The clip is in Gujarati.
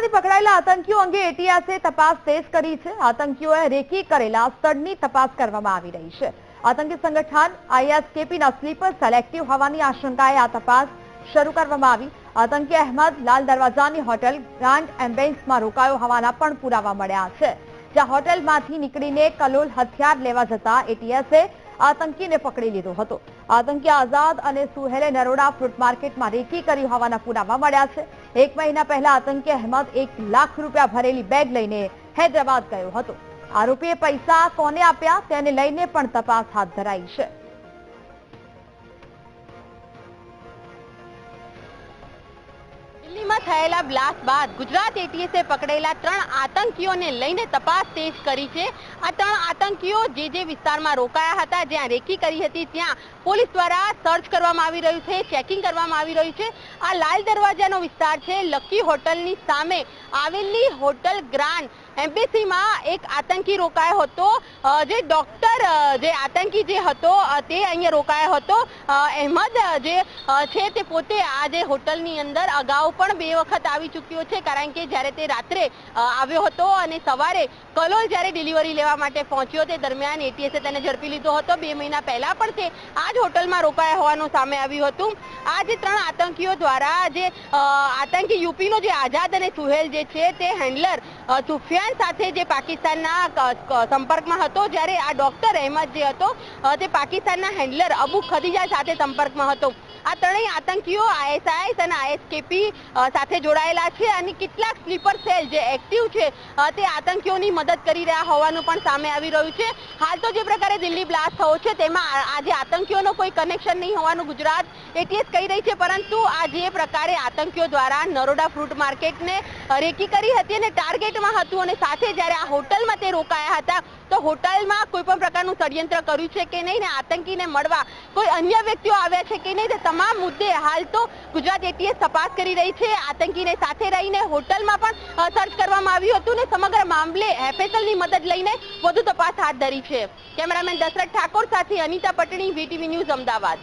બિહારમાંથી પકડાયેલા આતંકીઓ અંગે એટીએસે તપાસ તેજ કરી છે. આતંકીઓએ રેકી કરેલા સ્થળની તપાસ કરવામાં આવી રહી છે. આતંકી સંગઠન આઈએસકેપીના સ્લીપર સેલેક્ટિવ હોવાની આશંકાએ આ તપાસ શરૂ કરવામાં આવી. આતંકી અહેમદ લાલ દરવાજાની હોટેલ ગ્રાન્ડ એમ્બેન્સમાં રોકાયો હોવાના પણ પુરાવા મળ્યા છે. જ્યાં હોટેલમાંથી નીકળીને કલોલ હથિયાર લેવા જતા એટીએસે આતંકીને પકડી લીધો હતો. આતંકી આઝાદ અને સુહેલે નરોડા ફ્રૂટ માર્કેટમાં રેકી કરી હોવાના પુરાવા મળ્યા છે. એક મહિના પહેલા આતંકી અહેમદ એક લાખ રૂપિયા ભરેલી બેગ લઈને હૈદરાબાદ ગયો હતો. આરોપીએ પૈસા કોને આપ્યા તેને લઈને પણ તપાસ હાથ ધરાઈ છે. થયેલા બ્લાસ્ટ બાદ ગુજરાત એટીએસે પકડેલા ત્રણ આતંકીઓને લઈને તપાસ તેજ કરી છે. આ ત્રણ આતંકીઓ જે જે વિસ્તારમાં રોકાયા હતા, જ્યાં રેકી કરી હતી, ત્યાં પોલીસ દ્વારા સર્ચ કરવામાં આવી રહ્યું છે, ચેકિંગ કરવામાં આવી રહ્યું છે. આ લાલ દરવાજાનો વિસ્તાર છે, લકી હોટલની સામે આવેલી હોટલ ગ્રાન્ડ એમ્બેસીમાં એક આતંકી રોકાયો હતો. જે ડોક્ટર જે આતંકી જે હતો તે અહીંયા રોકાયો હતો. અહેમદ જે છે તે પોતે આ જે હોટલની અંદર અગાઉ પણ બે વખત આવી ચૂક્યો છે, કારણ કે જ્યારે તે રાત્રે આવ્યો હતો અને સવારે કલોલ જ્યારે ડિલિવરી લેવા માટે પહોંચ્યો, તે દરમિયાન એટીએસે તેને ઝડપી લીધો હતો. બે મહિના પહેલા પણ તે આ જ હોટલમાં રોકાયા હોવાનું સામે આવ્યું હતું. આ જે ત્રણ આતંકીઓ દ્વારા જે આતંકી યુપીનો જે આઝાદ અને સુહેલ જે છે તે હેન્ડલર સુફિયાન સાથે જે પાકિસ્તાનના સંપર્કમાં હતો, જ્યારે આ ડોક્ટર અહેમદ જે હતો તે પાકિસ્તાનના હેન્ડલર અબુ ખદીજા સાથે સંપર્કમાં હતો. આ ત્રણેય આતંકીઓ આઈએસઆઈએસ અને આઈએસકેપી સાથે જોડાયેલા છે અને કેટલાક સ્લીપર સેલ જે એક્ટિવ છે તે આતંકીઓની મદદ કરી રહ્યા હોવાનું પણ સામે આવી રહ્યું છે. હાલ તો જે પ્રકારે દિલ્હી બ્લાસ્ટ થયો છે, તેમાં આ આ આતંકીઓનો કોઈ કનેક્શન નહીં હોવાનું ગુજરાત એટીએસ કહી રહી છે, પરંતુ આ જે પ્રકારે આતંકીઓ દ્વારા નરોડા ફ્રૂટ માર્કેટને રેકી કરી હતી અને ટાર્ગેટમાં હતું અને સાથે જ્યારે આ હોટલમાં તે રોકાયા હતા, તો હોટલમાં કોઈ પણ પ્રકારનું ષડયંત્ર કર્યું છે કે નહીં ને આતંકીને મળવા કોઈ અન્ય વ્યક્તિઓ આવ્યા છે કે નહીં તે તમામ મુદ્દે હાલ તો ગુજરાત એટીએસ તપાસ કરી રહી છે. આતંકીને સાથે રહીને હોટલમાં પણ સર્ચ કરવામાં આવ્યું હતું ને સમગ્ર મામલે એફએસએલની મદદ લઈને વધુ તપાસ હાથ ધરી છે. કેમેરામેન દશરથ ઠાકોર સાથે અનિતા પટણી, વીટીવી ન્યૂઝ અમદાવાદ.